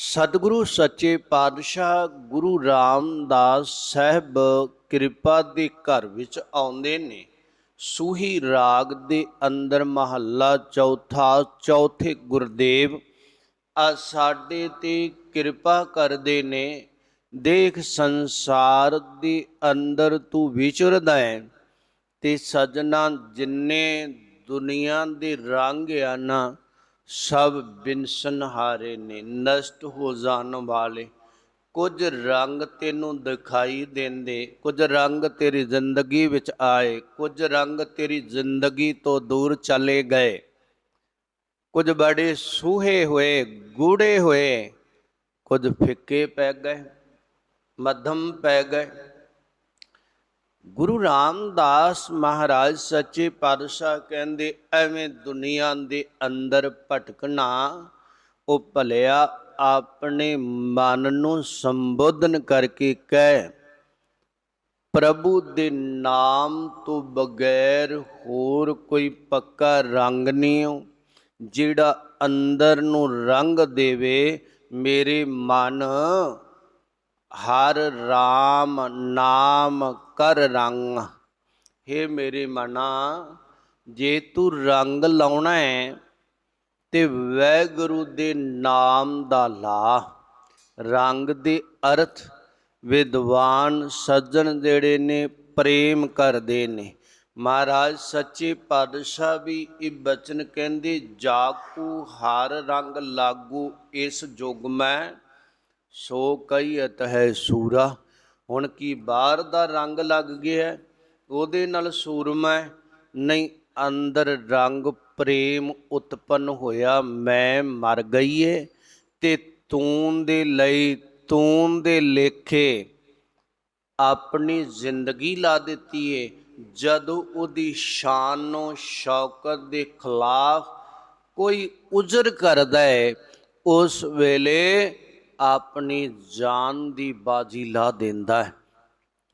ਸਤਿਗੁਰੂ ਸੱਚੇ ਪਾਤਸ਼ਾਹ ਗੁਰੂ ਰਾਮਦਾਸ ਸਾਹਿਬ ਕਿਰਪਾ ਦੇ ਘਰ ਵਿੱਚ ਆਉਂਦੇ ਨੇ। ਸੂਹੀ ਰਾਗ ਦੇ ਅੰਦਰ ਮਹੱਲਾ ਚੌਥਾ, ਚੌਥੇ ਗੁਰਦੇਵ ਆ ਸਾਡੇ ਤੇ ਕਿਰਪਾ ਕਰਦੇ ਨੇ। ਦੇਖ ਸੰਸਾਰ ਦੇ ਅੰਦਰ ਤੂੰ ਵਿਚਰਦਾ ਹੈ ਤੇ ਸਜਣਾ ਜਿੰਨੇ ਦੁਨੀਆ ਦੇ ਰੰਗ ਆ ਨਾ ਸਭ ਬਿਨਸਨਹਾਰੇ ਨੇ, ਨਸ਼ਟ ਹੋ ਜਾਣ ਵਾਲੇ। ਕੁਝ ਰੰਗ ਤੈਨੂੰ ਦਿਖਾਈ ਦਿੰਦੇ, ਕੁਝ ਰੰਗ ਤੇਰੀ ਜ਼ਿੰਦਗੀ ਵਿੱਚ ਆਏ, ਕੁਝ ਰੰਗ ਤੇਰੀ ਜ਼ਿੰਦਗੀ ਤੋਂ ਦੂਰ ਚਲੇ ਗਏ। ਕੁਝ ਬੜੇ ਸੂਹੇ ਹੋਏ ਗੂੜੇ ਹੋਏ, ਕੁਝ ਫਿੱਕੇ ਪੈ ਗਏ, ਮੱਧਮ ਪੈ ਗਏ। ਗੁਰੂ ਰਾਮਦਾਸ ਮਹਾਰਾਜ ਸੱਚੇ ਪਾਤਸ਼ਾਹ ਕਹਿੰਦੇ, ਐਵੇਂ ਦੁਨੀਆ ਦੇ ਅੰਦਰ ਭਟਕਣਾ, ਉਹ ਭਲਿਆ ਆਪਣੇ ਮਨ ਨੂੰ ਸੰਬੋਧਨ ਕਰਕੇ ਕਹਿ, ਪ੍ਰਭੂ ਦੇ ਨਾਮ ਤੋਂ ਬਗੈਰ ਹੋਰ ਕੋਈ ਪੱਕਾ ਰੰਗ ਨਹੀਂ ਓ ਜਿਹੜਾ ਅੰਦਰ ਨੂੰ ਰੰਗ ਦੇਵੇ, ਮੇਰੇ ਮਨ ਹਰ RAM ਨਾਮ ਕਰ ਰੰਗ। हे ਮੇਰੇ ਮਨਾ, ਜੇ ਤੂੰ ਰੰਗ ਲਾਉਣਾ ਹੈ, ਤੇ ਵੈਗੁਰੂ ਦੇ ਨਾਮ ਦਾ ਲਾ। ਰੰਗ ਦੇ ਅਰਥ ਵਿਦਵਾਨ ਸੱਜਣ ਜਿਹੜੇ ਨੇ, ਪ੍ਰੇਮ ਕਰਦੇ ਨੇ। ਮਹਾਰਾਜ ਸੱਚੇ ਪਾਤਸ਼ਾਹ ਵੀ ਇਹ ਬਚਨ ਕਹਿੰਦੇ, ਜਾਕੂ ਹਰ ਰੰਗ ਲਾਗੂ ਇਸ ਜੁਗ ਮੈਂ, ਸੋ ਕਹੀਤ ਹੈ ਸੂਰਾ। ਹੁਣ ਕੀ ਬਾਹਰ ਦਾ ਰੰਗ ਲੱਗ ਗਿਆ ਉਹਦੇ ਨਾਲ ਸੂਰਮਾ ਨਹੀਂ, ਅੰਦਰ ਰੰਗ ਪ੍ਰੇਮ ਉਤਪੰਨ ਹੋਇਆ। ਮੈਂ ਮਰ ਗਈ ਏ ਤੇ ਤੂੰ ਦੇ ਲਈ, ਤੂੰ ਦੇ ਲੇਖੇ ਆਪਣੀ ਜ਼ਿੰਦਗੀ ਲਾ ਦਿੱਤੀ ਏ। ਜਦੋਂ ਉਹਦੀ ਸ਼ਾਨ ਨੂੰ ਸ਼ੌਕਤ ਦੇ ਖਿਲਾਫ ਕੋਈ ਉਜ਼ਰ ਕਰਦਾ ਹੈ ਉਸ ਵੇਲੇ ਆਪਣੀ ਜਾਨ ਦੀ ਬਾਜੀ ਲਾ ਦਿੰਦਾ ਹੈ।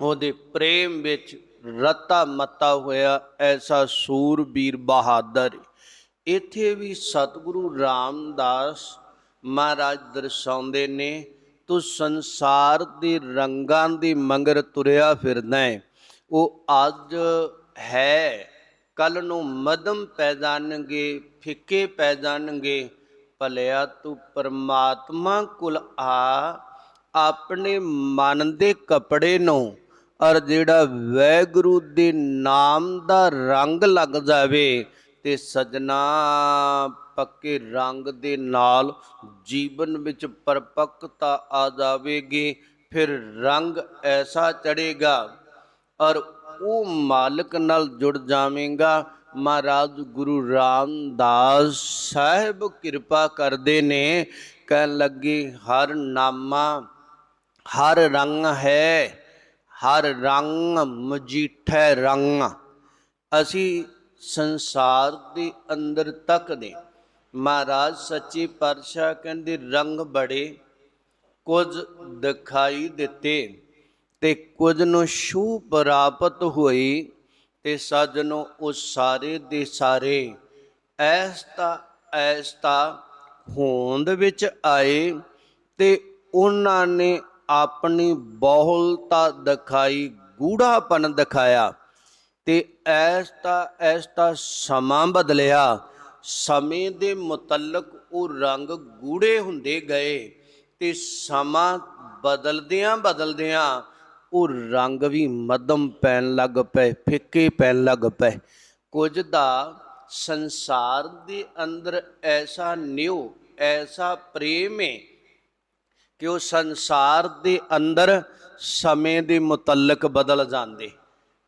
ਉਹਦੇ ਪ੍ਰੇਮ ਵਿੱਚ ਰਤਾ ਮਤਾ ਹੋਇਆ, ਐਸਾ ਸੂਰਬੀਰ ਬਹਾਦਰ। ਇੱਥੇ ਵੀ ਸਤਿਗੁਰੂ ਰਾਮਦਾਸ ਮਹਾਰਾਜ ਦਰਸਾਉਂਦੇ ਨੇ, ਤੂੰ ਸੰਸਾਰ ਦੇ ਰੰਗਾਂ ਦੀ ਮੰਗਰ ਤੁਰਿਆ ਫਿਰਦਾ ਹੈ ਉਹ ਅੱਜ ਹੈ ਕੱਲ ਨੂੰ ਮਦਮ ਪੈ ਜਾਣਗੇ, ਫਿੱਕੇ ਪੈ ਜਾਣਗੇ। ਭਲਿਆ, ਤੂੰ ਪਰਮਾਤਮਾ ਕੁਲ ਆ, ਆਪਣੇ ਮਨ ਦੇ ਕਪੜੇ ਨੂੰ, ਔਰ ਜਿਹੜਾ ਵੈਗੁਰੂ ਦੇ ਨਾਮ ਦਾ ਰੰਗ ਲੱਗ ਜਾਵੇ, ਤੇ ਸਜਣਾ ਪੱਕੇ ਰੰਗ ਦੇ ਨਾਲ ਜੀਵਨ ਵਿੱਚ ਪਰਪੱਕਤਾ ਆ ਜਾਵੇਗੀ, ਫਿਰ ਰੰਗ ਐਸਾ ਚੜੇਗਾ ਔਰ ਉਹ ਮਾਲਕ ਨਾਲ ਜੁੜ ਜਾਵੇਂਗਾ ਮਹਾਰਾਜ ਗੁਰੂ ਰਾਮਦਾਸ ਸਾਹਿਬ ਕਿਰਪਾ ਕਰਦੇ ਨੇ, ਕਹਿਣ ਲੱਗੇ, ਹਰ ਨਾਮਾ, ਹਰ ਰੰਗ ਹੈ, ਹਰ ਰੰਗ ਮਜੀਠੇ ਰੰਗ। ਅਸੀਂ ਸੰਸਾਰ ਦੇ ਅੰਦਰ ਤੱਕਦੇ ਮਹਾਰਾਜ ਸੱਚੇ ਪਾਤਸ਼ਾਹ ਕਹਿੰਦੇ, ਰੰਗ ਬੜੇ, ਕੁਝ ਦਿਖਾਈ ਦਿੱਤੇ ਤੇ ਕੁਝ ਨੂੰ ਛੂ ਪ੍ਰਾਪਤ ਹੋਈ। ਤੇ ਸਜਣੋ ਉਹ ਸਾਰੇ ਦੇ ਸਾਰੇ ਐਸਤਾ ਐਸਤਾ ਹੋਂਦ ਵਿੱਚ ਆਏ ਤੇ ਉਹਨਾਂ ਨੇ ਆਪਣੀ ਬਹੁਲਤਾ ਦਿਖਾਈ ਗੂੜਾਪਨ ਦਿਖਾਇਆ ਤੇ ਐਸਤਾ ਐਸਤਾ ਸਮਾਂ ਬਦਲਿਆ। ਸਮੇਂ ਦੇ ਮੁਤਲਕ ਉਹ ਰੰਗ ਗੂੜੇ ਹੁੰਦੇ ਗਏ ਤੇ ਸਮਾਂ ਬਦਲਦਿਆਂ ਬਦਲਦਿਆਂ ਉਹ ਰੰਗ ਵੀ ਮੱਧਮ ਪੈਣ ਲੱਗ ਪਏ, ਫਿੱਕੇ ਪੈਣ ਲੱਗ ਪਏ। ਕੁਝ ਦਾ ਸੰਸਾਰ ਦੇ ਅੰਦਰ ਐਸਾ ਨਿਉ, ਐਸਾ ਪ੍ਰੇਮ ਹੈ ਕਿ ਉਹ ਸੰਸਾਰ ਦੇ ਅੰਦਰ ਸਮੇਂ ਦੇ ਮੁਤਲਕ ਬਦਲ ਜਾਂਦੇ।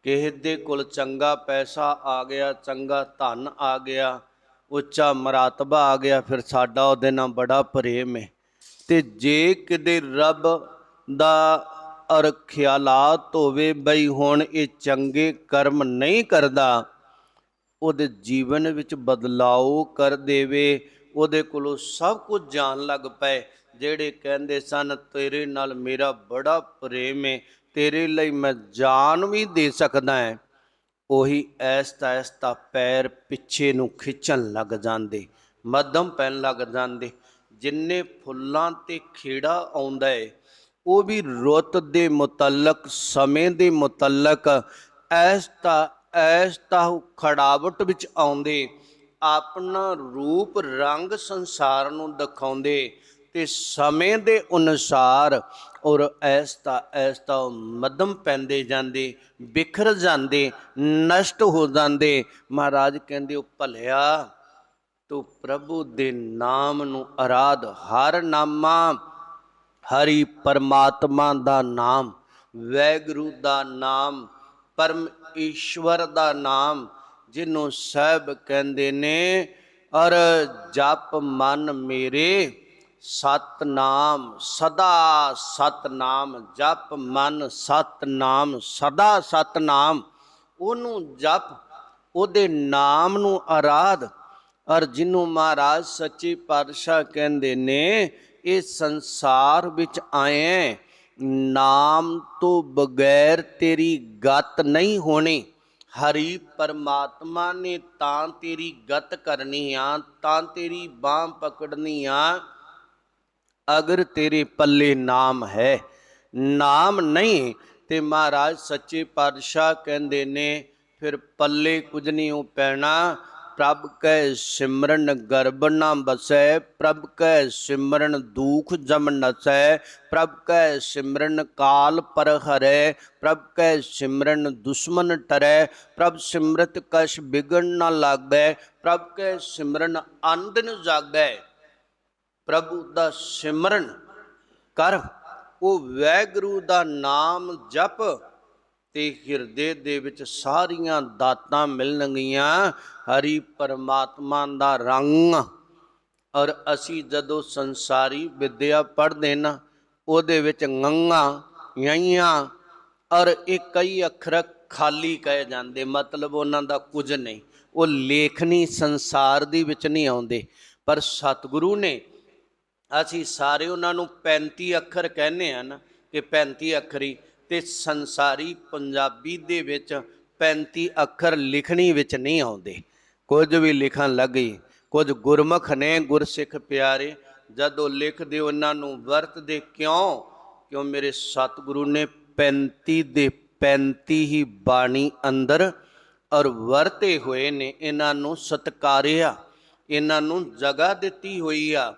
ਕਿਸੇ ਦੇ ਕੋਲ ਚੰਗਾ ਪੈਸਾ ਆ ਗਿਆ, ਚੰਗਾ ਧਨ ਆ ਗਿਆ, ਉੱਚਾ ਮਰਾਤਬਾ ਆ ਗਿਆ, ਫਿਰ ਸਾਡਾ ਉਹਦੇ ਨਾਲ ਬੜਾ ਪ੍ਰੇਮ ਹੈ ਤੇ ਜੇ ਕਿਤੇ ਰੱਬ ਦਾ ਔਰ ਖਿਆਲਾਤ ਹੋਵੇ ਬਈ ਹੁਣ ਇਹ ਚੰਗੇ ਕਰਮ ਨਹੀਂ ਕਰਦਾ। ਉਹਦੇ ਜੀਵਨ ਵਿੱਚ ਬਦਲਾਓ ਕਰ ਦੇਵੇ। ਉਹਦੇ ਕੋਲੋਂ ਸਭ ਕੁਝ ਜਾਣ ਲੱਗ ਪਏ। ਜਿਹੜੇ ਕਹਿੰਦੇ ਸਨ, ਤੇਰੇ ਨਾਲ ਮੇਰਾ ਬੜਾ ਪ੍ਰੇਮ ਹੈ ਤੇਰੇ ਲਈ ਮੈਂ ਜਾਨ ਵੀ ਦੇ ਸਕਦਾ ਹਾਂ ਉਹੀ ਐਸਤਾ ਐਸਤਾ ਪੈਰ ਪਿੱਛੇ ਨੂੰ ਖਿੱਚਣ ਲੱਗ ਜਾਂਦੇ, ਮੱਧਮ ਪੈਣ ਲੱਗ ਜਾਂਦੇ। ਜਿੰਨੇ ਫੁੱਲਾਂ ਤੇ ਖੇੜਾ ਆਉਂਦਾ ਏ ਉਹ ਵੀ ਰੁੱਤ ਦੇ ਮੁਤਲਕ, ਸਮੇਂ ਦੇ ਮੁਤਲਕ, ਐਸ ਤਾਂ ਐਸ ਤਾਂ ਖੜਾਵਟ ਵਿੱਚ ਆਉਂਦੇ, ਆਪਣਾ ਰੂਪ ਰੰਗ ਸੰਸਾਰ ਨੂੰ ਦਿਖਾਉਂਦੇ ਤੇ ਸਮੇਂ ਦੇ ਅਨੁਸਾਰ ਔਰ ਐਸ ਤਾਂ ਐਸ ਤਾਂ ਮਦਮ ਪੈਂਦੇ ਜਾਂਦੇ, ਬਿਖਰ ਜਾਂਦੇ, ਨਸ਼ਟ ਹੋ ਜਾਂਦੇ। ਮਹਾਰਾਜ ਕਹਿੰਦੇ, ਉਹ ਭਲਿਆ, ਤੂੰ ਪ੍ਰਭੂ ਦੇ ਨਾਮ ਨੂੰ ਆਰਾਧ ਹਰ ਨਾਮਾ ਹਰੀ ਪਰਮਾਤਮਾ ਦਾ ਨਾਮ, ਵੈਗੁਰੂ ਦਾ ਨਾਮ, ਪਰਮ ਈਸ਼ਵਰ ਦਾ ਨਾਮ, ਜਿਹਨੂੰ ਸਹਿਬ ਕਹਿੰਦੇ ਨੇ, ਅਰ ਜਪ ਮਨ ਮੇਰੇ ਸਤਨਾਮ, ਸਦਾ ਸਤਨਾਮ, ਜਪ ਮਨ ਸਤਨਾਮ, ਸਦਾ ਸਤਨਾਮ। ਉਹਨੂੰ ਜਪ, ਉਹਦੇ ਨਾਮ ਨੂੰ ਆਰਾਧ ਔਰ ਜਿਹਨੂੰ ਮਹਾਰਾਜ ਸੱਚੇ ਪਾਤਸ਼ਾਹ ਕਹਿੰਦੇ ਨੇ ਇਹ ਸੰਸਾਰ ਵਿੱਚ ਆਏ ਨਾਮ ਤੋਂ ਬਗੈਰ ਤੇਰੀ ਗਤ ਨਹੀਂ ਹੋਣੀ। ਹਰੀ ਪਰਮਾਤਮਾ ਨੇ ਤਾਂ ਤੇਰੀ ਗਤ ਕਰਨੀ ਆ, ਤਾਂ ਤੇਰੀ ਬਾਹ ਪਕੜਨੀ ਆ। ਅਗਰ ਤੇਰੇ ਪੱਲੇ ਨਾਮ ਹੈ, ਨਾਮ ਨਹੀਂ, ਤੇ ਮਹਾਰਾਜ ਸੱਚੇ ਪਾਤਸ਼ਾਹ ਕਹਿੰਦੇ ਨੇ, ਫਿਰ ਪੱਲੇ ਕੁਝ ਨਹੀਂ ਉਹ ਪੈਣਾ। ਪ੍ਰਭ ਕੈ ਸਿਮਰਨ ਗਰਭ ਨਾ ਬਸੈ ਪ੍ਰਭ ਕੈ ਸਿਮਰਨ ਦੂਖ ਜਮ ਨਸੈ, ਪ੍ਰਭ ਕੈ ਸਿਮਰਨ ਕਾਲ ਪਰ ਹਰੈ ਪ੍ਰਭ ਕੈ ਸਿਮਰਨ ਦੁਸ਼ਮਨ ਟਰੈ, ਪ੍ਰਭ ਸਿਮਰਤ ਕਛ ਬਿਗੜ ਨਾ ਲਾਗੈ, ਪ੍ਰਭ ਕੈ ਸਿਮਰਨ ਅੰਦਨ ਜਾਗੈ। ਪ੍ਰਭੂ ਦਾ ਸਿਮਰਨ ਕਰ, ਉਹ ਵੈਗੁਰੂ ਦਾ ਨਾਮ ਜਪ ਤੇ ਹਿਰਦੇ ਦੇ ਵਿੱਚ ਸਾਰੀਆਂ ਦਾਤਾਂ ਮਿਲਣਗੀਆਂ। ਹਰੀ ਪਰਮਾਤਮਾ ਦਾ ਰੰਗ। ਔਰ ਅਸੀਂ ਜਦੋਂ ਸੰਸਾਰੀ ਵਿਦਿਆ ਪੜ੍ਹਦੇ ਨਾ, ਉਹਦੇ ਵਿੱਚ ਗੰਗਾ ਯਈਆਂ ਔਰ ਇਹ ਕਈ ਅੱਖਰ ਖਾਲੀ ਕਹੇ ਜਾਂਦੇ, ਮਤਲਬ ਉਹਨਾਂ ਦਾ ਕੁਝ ਨਹੀਂ। ਉਹ ਲੇਖਣੀ ਸੰਸਾਰ ਦੀ ਵਿੱਚ ਨਹੀਂ ਆਉਂਦੇ। ਪਰ ਸਤਿਗੁਰੂ ਨੇ, ਅਸੀਂ ਸਾਰੇ ਉਹਨਾਂ ਨੂੰ 35 ਅੱਖਰ ਕਹਿੰਦੇ ਆ ਨਾ, ਕਿ 35 ਅੱਖਰੀ ਤੇ ਸੰਸਾਰੀ ਪੰਜਾਬੀ ਦੇ ਵਿੱਚ 35 ਅੱਖਰ ਲਿਖਣੀ ਵਿੱਚ ਨਹੀਂ ਆਉਂਦੇ। ਕੁਝ ਵੀ ਲਿਖਣ ਲੱਗੇ ਕੁਝ ਗੁਰਮੁਖ ਨੇ ਗੁਰਸਿੱਖ ਪਿਆਰੇ, ਜਦੋਂ ਲਿਖਦੇ ਉਹਨਾਂ ਨੂੰ ਵਰਤਦੇ ਕਿਉਂ? ਕਿਉਂ ਮੇਰੇ ਸਤਿਗੁਰੂ ਨੇ 35 ਦੇ 35 ਹੀ ਬਾਣੀ ਅੰਦਰ ਔਰ ਵਰਤੇ ਹੋਏ ਨੇ, ਇਹਨਾਂ ਨੂੰ ਸਤਕਾਰਿਆ, ਇਹਨਾਂ ਨੂੰ ਜਗ੍ਹਾ ਦਿੱਤੀ ਹੋਈ ਆ।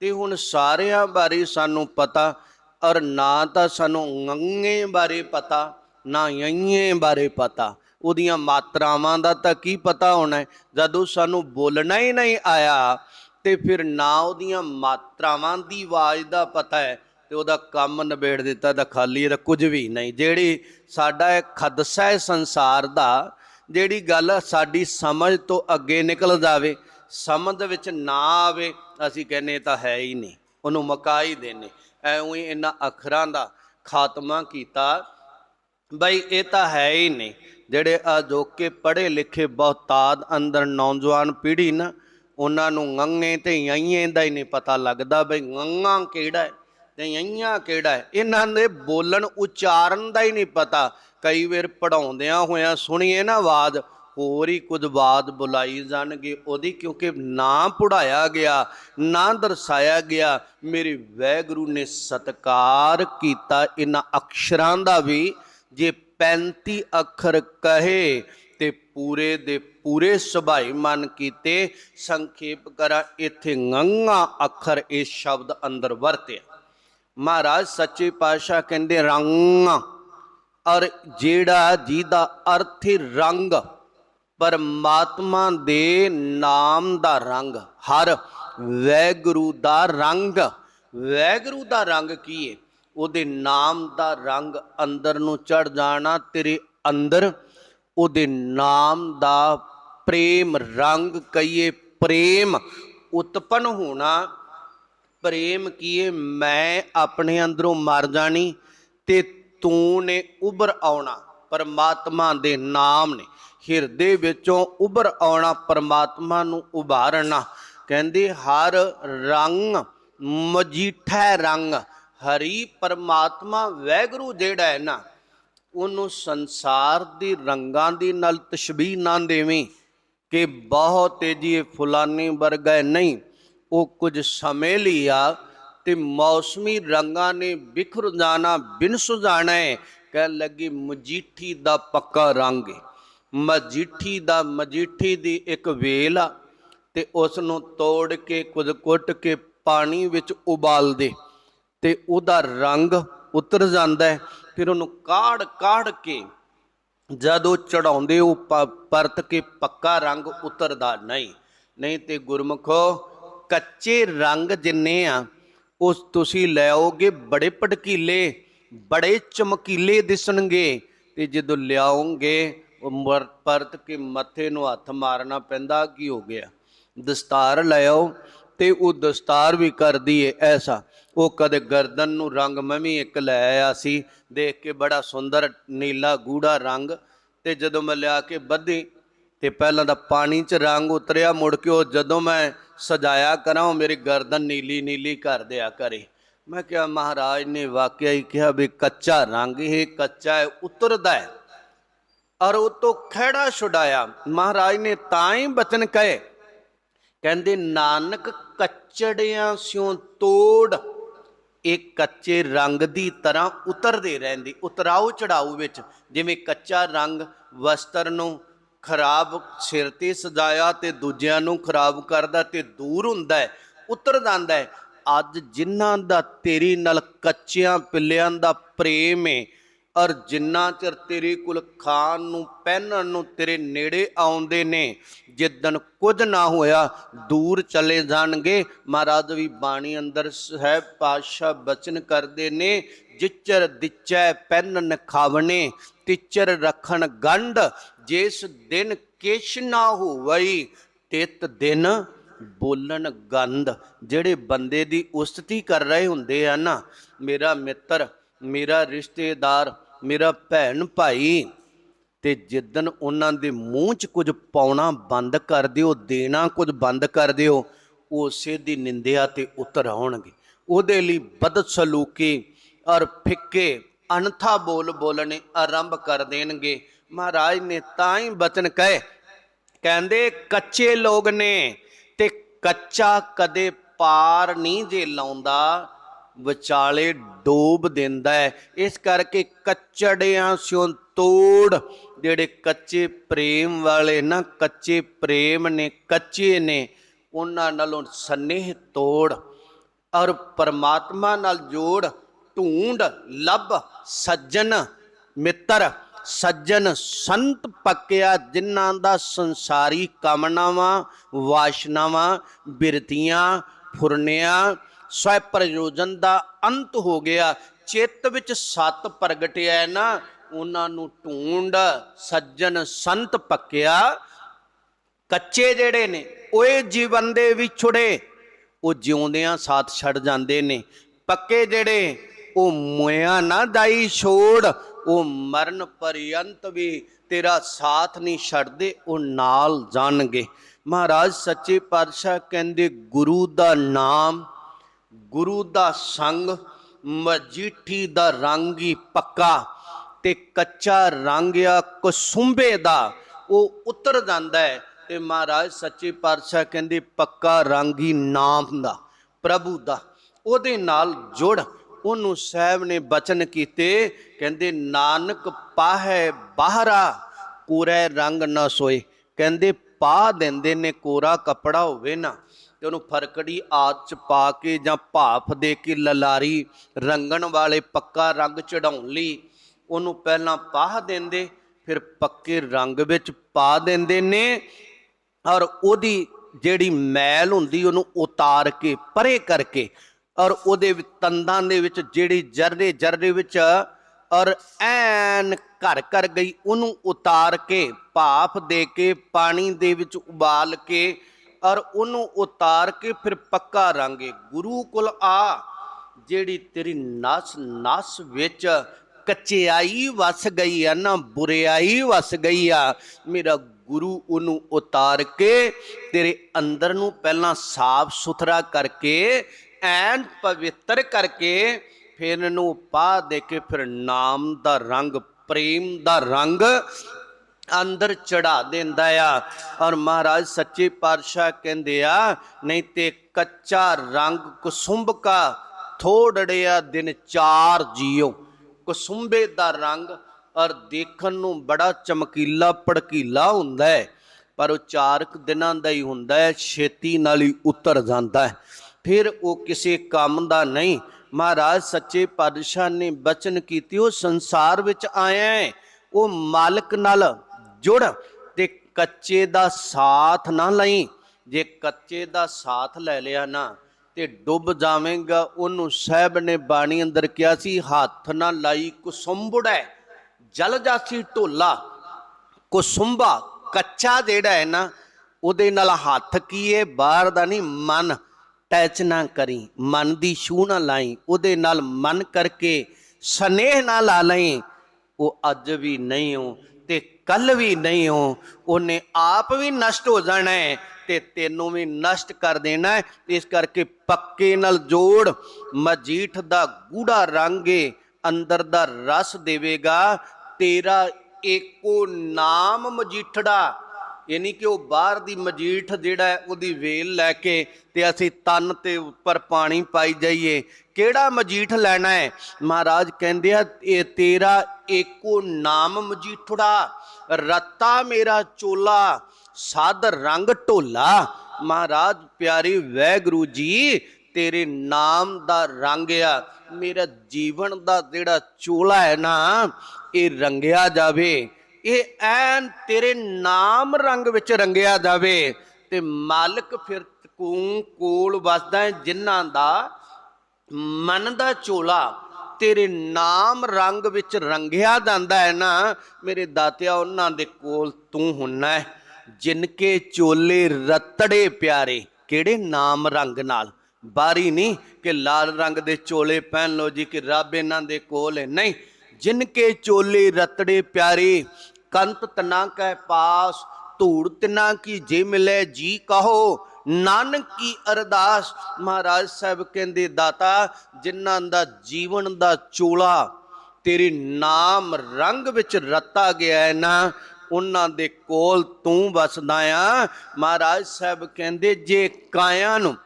ਤੇ ਹੁਣ ਸਾਰਿਆਂ ਬਾਰੇ ਸਾਨੂੰ ਪਤਾ ਔਰ ਨਾ ਤਾਂ ਸਾਨੂੰ ngੰਗੇ ਬਾਰੇ ਪਤਾ, ਨਾ ਯਈਏ ਬਾਰੇ ਪਤਾ। ਉਹਦੀਆਂ ਮਾਤਰਾਵਾਂ ਦਾ ਤਾਂ ਕੀ ਪਤਾ ਹੋਣਾ ਜਦੋਂ ਸਾਨੂੰ ਬੋਲਣਾ ਹੀ ਨਹੀਂ ਆਇਆ, ਤੇ ਫਿਰ ਨਾ ਉਹਦੀਆਂ ਮਾਤਰਾਵਾਂ ਦੀ ਆਵਾਜ਼ ਦਾ ਪਤਾ ਹੈ, ਤੇ ਉਹਦਾ ਕੰਮ ਨਿਬੇੜ ਦਿੱਤਾ ਤਾਂ ਖਾਲੀ ਇਹਦਾ ਕੁਝ ਵੀ ਨਹੀਂ। ਜਿਹੜੀ ਸਾਡਾ ਇਹ ਖਦਸਾ ਹੈ ਸੰਸਾਰ ਦਾ, ਜਿਹੜੀ ਗੱਲ ਸਾਡੀ ਸਮਝ ਤੋਂ ਅੱਗੇ ਨਿਕਲ ਜਾਵੇ, ਸਮਝ ਵਿੱਚ ਨਾ ਆਵੇ, ਅਸੀਂ ਕਹਿੰਨੇ ਤਾਂ ਹੈ ਹੀ ਨਹੀਂ। ਉਹਨੂੰ ਮਕਾ ਹੀ ਦੇਨੇ। ਐਵੇਂ ਹੀ ਇਹਨਾਂ ਅੱਖਰਾਂ ਦਾ ਖਾਤਮਾ ਕੀਤਾ। ਬਈ ਇਹ ਤਾਂ ਹੈ ਹੀ ਨਹੀਂ। ਜਿਹੜੇ ਅਜੋਕੇ ਪੜ੍ਹੇ ਲਿਖੇ ਬਹੁਤਾਦ ਅੰਦਰ ਨੌਜਵਾਨ ਪੀੜ੍ਹੀ ਨਾ, ਉਹਨਾਂ ਨੂੰ ਗੰਗੇ ਤੇ ਯਈਏ ਦਾ ਹੀ ਨਹੀਂ ਪਤਾ ਲੱਗਦਾ ਬਈ ਗੰਗਾ ਕਿਹੜਾ ਹੈ ਤੇ ਯਈਆਂ ਕਿਹੜਾ ਹੈ। ਇਹਨਾਂ ਦੇ ਬੋਲਣ ਉਚਾਰਨ ਦਾ ਹੀ ਨਹੀਂ ਪਤਾ। ਕਈ ਵਾਰ ਪੜਾਉਂਦਿਆਂ ਹੋਇਆਂ ਸੁਣੀਏ ਨਾ ਆਵਾਜ਼ ਹੋਰ ਹੀ ਕੁਝ ਬਾਤ ਬੁਲਾਈ ਜਾਣਗੇ, ਉਹਦੀ ਕਿਉਂਕਿ ਨਾ ਪੜਾਇਆ ਗਿਆ, ਨਾ ਦਰਸਾਇਆ ਗਿਆ, ਮੇਰੇ ਵੈਗੁਰੂ ਨੇ ਸਤਕਾਰ ਕੀਤਾ। ਇਹਨਾਂ ਅਕਸ਼ਰਾਂ ਦਾ ਵੀ ਜੇ 35 ਅੱਖਰ ਕਹੇ ਤੇ ਪੂਰੇ ਦੇ ਪੂਰੇ ਸੁਭਾਈ ਮਨ ਕੀਤੇ, ਸੰਖੇਪ ਕਰਾਂ, ਇੱਥੇ ਗੰਗਾ ਅੱਖਰ ਇਸ ਸ਼ਬਦ ਅੰਦਰ ਵਰਤਿਆ। ਮਹਾਰਾਜ ਸੱਚੇ ਪਾਤਸ਼ਾਹ ਕਹਿੰਦੇ, ਰੰਗ। ਔਰ ਜਿਹੜਾ ਜਿਹਦਾ ਅਰਥ ਰੰਗ ਪਰਮਾਤਮਾ ਦੇ ਨਾਮ ਦਾ ਰੰਗ, ਹਰ ਵੈਗੁਰੂ ਦਾ ਰੰਗ। ਵੈਗੁਰੂ ਦਾ ਰੰਗ ਕੀ ਹੈ ਉਹਦੇ ਨਾਮ ਦਾ ਰੰਗ ਅੰਦਰ ਨੂੰ ਚੜ ਜਾਣਾ, ਤੇਰੇ ਅੰਦਰ ਉਹਦੇ ਨਾਮ ਦਾ ਪ੍ਰੇਮ ਰੰਗ ਕਹੀਏ, ਪ੍ਰੇਮ ਉਤਪਨ ਹੋਣਾ। ਪ੍ਰੇਮ ਕੀਏ ਮੈਂ ਆਪਣੇ ਅੰਦਰੋਂ ਮਰ ਜਾਣੀ ਤੇ ਤੂੰ ਨੇ ਉਭਰ ਆਉਣਾ। ਪਰਮਾਤਮਾ ਦੇ ਨਾਮ ਨੇ। ਹਿਰਦੇ ਵਿੱਚੋਂ ਉਭਰ ਆਉਣਾ ਪਰਮਾਤਮਾ ਨੂੰ ਉਭਾਰਨਾ। ਕਹਿੰਦੇ, ਹਰ ਰੰਗ ਮਜੀਠਾ ਰੰਗ, ਹਰੀ ਪਰਮਾਤਮਾ ਵੈਗਰੂ ਜਿਹੜਾ ਹੈ ਨਾ, ਉਹਨੂੰ ਸੰਸਾਰ ਦੇ ਰੰਗਾਂ ਦੀ ਨਾਲ ਤਸ਼ਬੀਹ ਨਾ ਦੇਵੀਂ ਕਿ ਬਹੁਤ ਤੇਜੀ ਇਹ ਫੁਲਾਨੀ ਵਰਗਾ ਨਹੀਂ, ਉਹ ਕੁਝ ਸਮੇਂ ਲਈ ਆ ਤੇ ਮੌਸਮੀ ਰੰਗਾਂ ਨੇ ਬਿਖਰ ਜਾਣਾ, ਬਿਨ ਸੁਝਾਣਾ ਹੈ ਕਹਿ ਲੱਗੀ, ਮਜੀਠੀ ਦਾ ਪੱਕਾ ਰੰਗ ਹੈ ਮਜੀਠੀ ਦਾ, ਮਜੀਠੀ ਦੀ ਇੱਕ ਵੇਲ ਆ ਤੇ ਉਸ ਨੂੰ ਤੋੜ ਕੇ ਕੁਝ ਕੁੱਟ ਕੇ ਪਾਣੀ ਵਿੱਚ ਉਬਾਲ ਦੇ ਤੇ ਉਹਦਾ ਰੰਗ ਉਤਰ ਜਾਂਦਾ ਹੈ। ਫਿਰ ਉਹਨੂੰ ਕਾੜ ਕਾੜ ਕੇ ਜਦੋਂ ਚੜਾਉਂਦੇ, ਉਹ ਪਰਤ ਕੇ ਪੱਕਾ ਰੰਗ ਉਤਰਦਾ ਨਹੀਂ। ਨਹੀਂ ਤੇ ਗੁਰਮਖੋ, ਕੱਚੇ ਰੰਗ ਜਿੰਨੇ ਆ, ਉਸ ਤੁਸੀਂ ਲਿਆਓਗੇ ਬੜੇ ਪਟਕੀਲੇ। ਬੜੇ ਚਮਕੀਲੇ ਦਿਸਣਗੇ ਤੇ ਜਦੋਂ ਲਿਆਓਗੇ ਉਹ ਮਰ- ਪਰਤ ਕੇ ਮੱਥੇ ਨੂੰ ਹੱਥ ਮਾਰਨਾ ਪੈਂਦਾ, ਕੀ ਹੋ ਗਿਆ? ਦਸਤਾਰ ਲਿਆਓ ਤੇ ਉਹ ਦਸਤਾਰ ਵੀ ਕਰਦੀ ਏ ਐਸਾ। ਉਹ ਕਦੇ ਗਰਦਨ ਨੂੰ ਰੰਗ, ਮੈਂ ਵੀ ਇੱਕ ਲੈ ਆਇਆ ਸੀ, ਦੇਖ ਕੇ ਬੜਾ ਸੁੰਦਰ ਨੀਲਾ ਗੂੜਾ ਰੰਗ। ਤੇ ਜਦੋਂ ਮੈਂ ਲਿਆ ਕੇ ਬੱਧੀ, ਤੇ ਪਹਿਲਾਂ ਤਾਂ ਪਾਣੀ 'ਚ ਰੰਗ ਉਤਰਿਆ, ਮੁੜ ਕੇ ਉਹ ਜਦੋਂ ਮੈਂ ਸਜਾਇਆ ਕਰਾਂ, ਉਹ ਮੇਰੀ ਗਰਦਨ ਨੀਲੀ ਨੀਲੀ ਕਰ ਦਿਆ ਕਰੇ। ਮੈਂ ਕਿਹਾ, ਮਹਾਰਾਜ ਨੇ ਵਾਕਿਆ ਹੀ ਕਿਹਾ ਵੀ ਕੱਚਾ ਰੰਗ ਇਹ ਕੱਚਾ ਹੈ, ਉਤਰਦਾ ਹੈ ਔਰ ਉਹ ਤੋਂ ਖਹਿੜਾ ਛੁਡਾਇਆ। ਮਹਾਰਾਜ ਨੇ ਤਾਂ ਹੀ ਬਚਨ ਕਹੇ। ਕਹਿੰਦੇ, ਨਾਨਕ ਕੱਚੜਿਆਂ ਸਿਉ ਤੋੜ, ਇਹ ਕੱਚੇ ਰੰਗ ਦੀ ਤਰ੍ਹਾਂ ਉਤਰਦੇ ਰਹਿੰਦੇ। ਉਤਰਾਓ ਚੜਾਓ ਵਿੱਚ, ਜਿਵੇਂ ਕੱਚਾ ਰੰਗ ਵਸਤਰ ਨੂੰ ਖਰਾਬ ਸਿਰ ਤੇ ਸਜਾਇਆ ਤੇ ਦੂਜਿਆਂ ਨੂੰ ਖਰਾਬ ਕਰਦਾ ਤੇ ਦੂਰ ਹੁੰਦਾ ਹੈ, ਉਤਰ ਜਾਂਦਾ ਹੈ। ਅੱਜ ਜਿਨ੍ਹਾਂ ਦਾ ਤੇਰੀ ਨਾਲ ਕੱਚਿਆਂ ਪਿੱਲਿਆਂ ਦਾ ਪ੍ਰੇਮ ਏ, ਔਰ ਜਿੰਨਾ ਚਿਰ ਤੇਰੇ ਕੋਲ ਖਾਣ ਨੂੰ, ਪਹਿਨਣ ਨੂੰ ਤੇਰੇ ਨੇੜੇ ਆਉਂਦੇ ਨੇ, ਜਿੱਦਣ ਕੁਝ ਨਾ ਹੋਇਆ, ਦੂਰ ਚਲੇ ਜਾਣਗੇ। ਮਹਾਰਾਜ ਵੀ ਬਾਣੀ ਅੰਦਰ ਸਾਹਿਬ ਪਾਤਸ਼ਾਹ ਬਚਨ ਕਰਦੇ ਨੇ, ਜਿਚਰ ਦਿਚੈ ਪੈਨ ਖਾਵਣੇ, ਤਿਚਰ ਰਖਣ ਗੰਢ, ਜਿਸ ਦਿਨ ਕਿਛ ਨਾ ਹੋਵਈ, ਤਿਤ ਦਿਨ ਬੋਲਣ ਗੰਦ ਜਿਹੜੇ ਬੰਦੇ ਦੀ ਉਸਤਤੀ ਕਰ ਰਹੇ ਹੁੰਦੇ ਆ ਨਾ, ਮੇਰਾ ਮਿੱਤਰ, ਮੇਰਾ ਰਿਸ਼ਤੇਦਾਰ, ਮੇਰਾ ਭੈਣ ਭਾਈ, ਤੇ ਜਿੱਦਨ ਉਹਨਾਂ ਦੇ ਮੂੰਹ 'ਚ ਕੁਝ ਪਾਉਣਾ ਬੰਦ ਕਰ ਦਿਓ, ਦੇਣਾ ਕੁਝ ਬੰਦ ਕਰ ਦਿਓ ਉਸੇ ਦੀ ਨਿੰਦਿਆ ਤੇ ਉਤਰ ਆਉਣਗੇ। ਉਹਦੇ ਲਈ ਬਦਸਲੂਕੀ ਔਰ ਫਿੱਕੇ ਅਨਥਾ ਬੋਲ ਬੋਲਣੇ ਆਰੰਭ ਕਰ ਦੇਣਗੇ। ਮਹਾਰਾਜ ਨੇ ਤਾਂ ਹੀ ਬਚਨ ਕਹੇ, ਕਹਿੰਦੇ ਕੱਚੇ ਲੋਕ ਨੇ ਕੱਚਾ ਕਦੇ ਪਾਰ ਨਹੀਂ ਜੇ ਲਾਉਂਦਾ, ਵਿਚਾਲੇ ਡੋਬ ਦਿੰਦਾ ਹੈ। ਇਸ ਕਰਕੇ ਕੱਚੜਿਆਂ ਸਿਓ ਤੋੜ, ਜਿਹੜੇ ਕੱਚੇ ਪ੍ਰੇਮ ਵਾਲੇ ਨਾ, ਕੱਚੇ ਪ੍ਰੇਮ ਨੇ, ਕੱਚੇ ਨੇ, ਉਹਨਾਂ ਨਾਲੋਂ ਸਨੇਹ ਤੋੜ ਔਰ ਪਰਮਾਤਮਾ ਨਾਲ ਜੋੜ, ਢੂੰਡ, ਲੱਭ, ਸੱਜਣ, ਮਿੱਤਰ ਸੱਜਣ ਸੰਤ ਪੱਕਿਆ, ਜਿਨ੍ਹਾਂ ਦਾ ਸੰਸਾਰੀ ਕਾਮਨਾਵਾਂ, ਵਾਸ਼ਨਾਵਾਂ, ਬਿਰਤੀਆਂ, ਫੁਰਨਿਆਂ, ਸਵੈ ਪ੍ਰਯੋਜਨ ਦਾ ਅੰਤ ਹੋ ਗਿਆ। ਚਿੱਤ ਵਿੱਚ ਸਤ ਪ੍ਰਗਟਿਆ ਨਾ, ਉਹਨਾਂ ਨੂੰ ਢੂੰਡ ਸੱਜਣ ਸੰਤ ਪੱਕਿਆ। ਕੱਚੇ ਜਿਹੜੇ ਨੇ, ਓਏ ਜੀਵਨ ਦੇ ਵਿਛੜੇ, ਉਹ ਜਿਉਂਦਿਆਂ ਸਾਥ ਛੱਡ ਜਾਂਦੇ ਨੇ। ਪੱਕੇ ਜਿਹੜੇ, ਉਹ ਮੋਇਆ ਨਾ ਦਾਈ ਛੋੜ ਉਹ ਮਰਨ ਪਰਯੰਤ ਵੀ ਤੇਰਾ ਸਾਥ ਨਹੀਂ ਛੱਡਦੇ, ਉਹ ਨਾਲ ਜਾਣਗੇ। ਮਹਾਰਾਜ ਸੱਚੇ ਪਾਤਸ਼ਾਹ ਕਹਿੰਦੇ, ਗੁਰੂ ਦਾ ਨਾਮ, ਗੁਰੂ ਦਾ ਸੰਗ, ਮਜੀਠੀ ਦਾ ਰੰਗ ਹੀ ਪੱਕਾ ਤੇ ਕੱਚਾ ਰੰਗ ਆ ਕਸੁੰਬੇ ਦਾ। ਉਹ ਉਤਰ ਜਾਂਦਾ ਹੈ ਤੇ ਮਹਾਰਾਜ ਸੱਚੇ ਪਾਤਸ਼ਾਹ ਕਹਿੰਦੇ, ਪੱਕਾ ਰੰਗ ਹੀ ਨਾਮ ਦਾ, ਪ੍ਰਭੂ ਦਾ। ਉਹਦੇ ਨਾਲ ਜੁੜ ਉਹਨੂੰ ਸਾਹਿਬ ਨੇ ਬਚਨ ਕੀਤੇ, ਕਹਿੰਦੇ, ਨਾਨਕ ਪਾਹੈ ਬਾਹਰਾ, ਕੋਰੇ ਰੰਗ ਨਾ ਸੋਏ। ਕਹਿੰਦੇ, ਪਾ ਦਿੰਦੇ ਨੇ ਕੋਰਾ ਕੱਪੜਾ ਹੋਵੇ ਨਾ, ਤੇ ਉਹਨੂੰ ਫਰਕੜੀ ਆਦ ਚ ਪਾ ਕੇ ਜਾਂ ਭਾਫ ਦੇ ਕੇ ਲਲਾਰੀ, ਰੰਗਣ ਵਾਲੇ ਪੱਕਾ ਰੰਗ ਚੜਾਉਣ ਲਈ ਉਹਨੂੰ ਪਹਿਲਾਂ ਪਾਹ ਦਿੰਦੇ, ਫਿਰ ਪੱਕੇ ਰੰਗ ਵਿੱਚ ਪਾ ਦਿੰਦੇ ਨੇ ਔਰ ਉਹਦੀ ਜਿਹੜੀ ਮੈਲ ਹੁੰਦੀ, ਉਹਨੂੰ ਉਤਾਰ ਕੇ, ਪਰੇ ਕਰਕੇ ਔਰ ਉਹਦੇ ਤੰਦਾਂ ਦੇ ਵਿੱਚ ਜਿਹੜੀ ਜਰਦੇ ਜਰਦੇ ਵਿੱਚ ਔਰ ਐਨ ਘਰ ਕਰ ਗਈ, ਉਹਨੂੰ ਉਤਾਰ ਕੇ, ਭਾਫ ਦੇ ਕੇ, ਪਾਣੀ ਦੇ ਵਿੱਚ ਉਬਾਲ ਕੇ ਔਰ ਉਹਨੂੰ ਉਤਾਰ ਕੇ ਫਿਰ ਪੱਕਾ ਰਾਂਗੇ। ਗੁਰੂ ਕੋਲ ਆ, ਜਿਹੜੀ ਤੇਰੀ ਨਸ ਨਸ ਵਿੱਚ ਕਚਿਆਈ ਵਸ ਗਈ ਆ ਨਾ, ਬੁਰਿਆਈ ਵਸ ਗਈ ਆ, ਮੇਰਾ ਗੁਰੂ ਉਹਨੂੰ ਉਤਾਰ ਕੇ ਤੇਰੇ ਅੰਦਰ ਨੂੰ ਪਹਿਲਾਂ ਸਾਫ਼ ਸੁਥਰਾ ਕਰਕੇ ਐਨ ਪਵਿੱਤਰ ਕਰਕੇ ਫਿਰ ਇਹਨੂੰ ਪਾ ਦੇ ਕੇ ਫਿਰ ਨਾਮ ਦਾ ਰੰਗ, ਪ੍ਰੇਮ ਦਾ ਰੰਗ ਅੰਦਰ ਚੜਾ ਦਿੰਦਾ ਆ। ਔਰ ਮਹਾਰਾਜ ਸੱਚੇ ਪਾਤਸ਼ਾਹ ਕਹਿੰਦੇ ਆ, ਨਹੀਂ ਤੇ ਕੱਚਾ ਰੰਗ ਕੁਸੁੰਭ ਕਾ ਥੋੜੜਿਆ ਦਿਨ ਚਾਰ ਜੀਓ। ਕੁਸੁੰਬੇ ਦਾ ਰੰਗ ਔਰ ਦੇਖਣ ਨੂੰ ਬੜਾ ਚਮਕੀਲਾ ਪੜਕੀਲਾ ਹੁੰਦਾ ਹੈ। ਪਰ ਉਹ ਚਾਰਕ ਦਿਨਾਂ ਦਾ ਹੀ ਹੁੰਦਾ ਹੈ, ਛੇਤੀ ਨਾਲ ਹੀ ਉਤਰ ਜਾਂਦਾ ਹੈ। ਫਿਰ ਉਹ ਕਿਸੇ ਕੰਮ ਦਾ ਨਹੀਂ। ਮਹਾਰਾਜ ਸੱਚੇ ਪਾਤਸ਼ਾਹ ਨੇ ਬਚਨ ਕੀਤੀ, ਉਹ ਸੰਸਾਰ ਵਿੱਚ ਆਇਆ ਹੈ। ਉਹ ਮਾਲਕ ਨਾਲ ਜੁੜ ਤੇ ਕੱਚੇ ਦਾ ਸਾਥ ਨਾ ਲਈ। ਜੇ ਕੱਚੇ ਦਾ ਸਾਥ ਲੈ ਲਿਆ ਨਾ ਤੇ ਡੁੱਬ ਜਾਵੇਂਗਾ। ਉਹਨੂੰ ਸਾਹਿਬ ਨੇ ਬਾਣੀ ਅੰਦਰ ਕਿਹਾ ਸੀ, ਹੱਥ ਨਾ ਲਾਈ ਕੁਸੁੰਬੜੈ ਜਲ ਜਾਸੀ ਢੋਲਾ। ਕੁਸੁੰਬਾ ਕੱਚਾ ਜਿਹੜਾ ਹੈ ਨਾ, ਉਹਦੇ ਨਾਲ ਹੱਥ ਕੀ ਹੈ? ਬਾਹਰ ਦਾ ਨਹੀਂ, ਮਨ। ਟੈਚ ਨਾ ਕਰੀ, ਮਨ ਦੀ ਛੂ ਨਾ ਲਾਈ, ਉਹਦੇ ਨਾਲ ਮਨ ਕਰਕੇ ਸਨੇਹ ਨਾ ਲਾ ਲਈ। ਉਹ ਅੱਜ ਵੀ ਨਹੀਂ ਹੋ ਤੇ ਕੱਲ ਵੀ ਨਹੀਂ ਹੋ ਉਹਨੇ ਆਪ ਵੀ ਨਸ਼ਟ ਹੋ ਜਾਣਾ ਹੈ ਤੇ ਤੈਨੂੰ ਵੀ ਨਸ਼ਟ ਕਰ ਦੇਣਾ ਹੈ। ਇਸ ਕਰਕੇ ਪੱਕੇ ਨਾਲ ਜੋੜ ਮਜੀਠ ਦਾ ਗੂੜਾ ਰੰਗ, ਅੰਦਰ ਦਾ ਰਸ ਦੇਵੇਗਾ। ਤੇਰਾ ਏਕੋ ਨਾਮ ਮਜੀਠੜਾ ਯਾਨੀ ਕਿ ਉਹ ਬਾਹਰ ਦੀ ਮਜੀਠ ਜਿਹੜਾ ਉਹਦੀ ਵੇਲ ਲੈ ਕੇ ਤੇ ਅਸੀਂ ਤਨ ਤੇ ਉੱਪਰ ਪਾਣੀ ਪਾਈ ਜਾਈਏ। ਕਿਹੜਾ ਮਜੀਠ ਲੈਣਾ ਹੈ? ਮਹਾਰਾਜ ਕਹਿੰਦੇ ਆ, ਇਹ ਤੇਰਾ ਏਕੋ ਨਾਮ ਮਜੀਠੜਾ, ਰੱਤਾ ਮੇਰਾ ਚੋਲਾ ਸਾਧ ਰੰਗ ਢੋਲਾ। ਮਹਾਰਾਜ, ਪਿਆਰੇ ਵੈਗੁਰੂ ਜੀ, ਤੇਰੇ ਨਾਮ ਦਾ ਰੰਗ ਆ, ਮੇਰਾ ਜੀਵਨ ਦਾ ਜਿਹੜਾ ਚੋਲਾ ਹੈ ਨਾ, ਇਹ ਰੰਗਿਆ ਜਾਵੇ। ਇਹ ਐਨ ਤੇਰੇ ਨਾਮ ਰੰਗ ਵਿੱਚ ਰੰਗਿਆ ਜਾਵੇ ਤੇ ਮਾਲਕ ਫਿਰ ਤੂੰ ਕੋਲ ਵਸਦਾ ਹੈ ਜਿਨ੍ਹਾਂ ਦਾ ਮਨ ਦਾ ਚੋਲਾ ਤੇਰੇ ਨਾਮ ਰੰਗ ਵਿੱਚ ਰੰਗਿਆ ਜਾਂਦਾ ਹੈ ਨਾ, ਮੇਰੇ ਦਾਤਿਆ, ਉਹਨਾਂ ਦੇ ਕੋਲ ਤੂੰ ਹੁੰਨਾ ਹੈ। ਜਿਨਕੇ ਚੋਲੇ ਰਤੜੇ ਪਿਆਰੇ, ਕਿਹੜੇ ਨਾਮ ਰੰਗ ਨਾਲ? ਬਾਰੀ ਨਹੀਂ ਕਿ ਲਾਲ ਰੰਗ ਦੇ ਚੋਲੇ ਪਹਿਨ ਲੋ ਜੀ ਕਿ ਰੱਬ ਇਹਨਾਂ ਦੇ ਕੋਲ ਹੈ। ਨਹੀਂ ਜਿਨ ਕੇ ਚੋਲੇ ਰਤੜੇ ਪਿਆਰੇ, ਕੰਤ ਤਨਾ ਕੈ ਪਾਸ, ਧੂੜ ਤਿਨਾ ਕੀ ਜੇ ਮਿਲੇ ਜੀ ਕਹੋ। ਨਾਨਕ ਕੀ ਅਰਦਾਸ, ਮਹਾਰਾਜ ਸਾਹਿਬ ਕਹਿੰਦੇ, ਦਾਤਾ, ਜਿਨ੍ਹਾਂ ਦਾ ਜੀਵਨ ਦਾ ਚੋਲਾ, ਤੇਰੇ ਨਾਮ ਰੰਗ ਵਿੱਚ ਰਤਾ ਗਿਆ ਹੈ ਨਾ, ਉਹਨਾਂ ਦੇ ਕੋਲ ਤੂੰ ਵਸਦਾ ਆ। ਮਹਾਰਾਜ ਸਾਹਿਬ ਕਹਿੰਦੇ, ਜੇ ਕਾਇਆ ਨੂੰ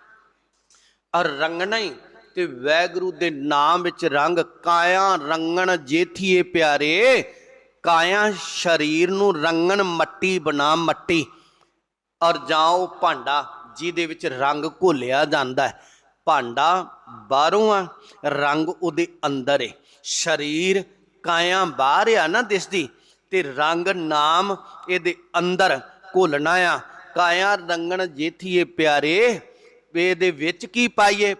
ਔਰ ਰੰਗਣਾ ਹੀ ਤੇ ਵੈਗੁਰੂ ਦੇ ਨਾਮ ਵਿੱਚ ਰੰਗ ਕਾਇਆ ਰੰਗਣ ਜੇਠੀਏ ਪਿਆਰੇ, ਕਾਇਆ ਸਰੀਰ ਨੂੰ ਰੰਗਣ ਮੱਟੀ ਬਣਾ ਮੱਟੀ। ਔਰ ਜਾਂ ਉਹ ਭਾਂਡਾ ਜਿਹਦੇ ਵਿੱਚ ਰੰਗ ਘੋਲਿਆ ਜਾਂਦਾ ਹੈ। ਭਾਂਡਾ ਬਾਹਰੋਂ ਆ, ਰੰਗ ਉਹਦੇ ਅੰਦਰ ਏ। ਸਰੀਰ ਕਾਇਆ ਬਾਹਰ ਆ ਨਾ ਦਿਸਦੀ ਤੇ ਰੰਗ ਨਾਮ ਇਹਦੇ ਅੰਦਰ ਘੋਲਣਾ ਆ। ਕਾਇਆ ਰੰਗਣ ਜੇਥੀਏ ਪਿਆਰੇ, ਇਹਦੇ ਵਿੱਚ ਕੀ ਪਾਈਏ?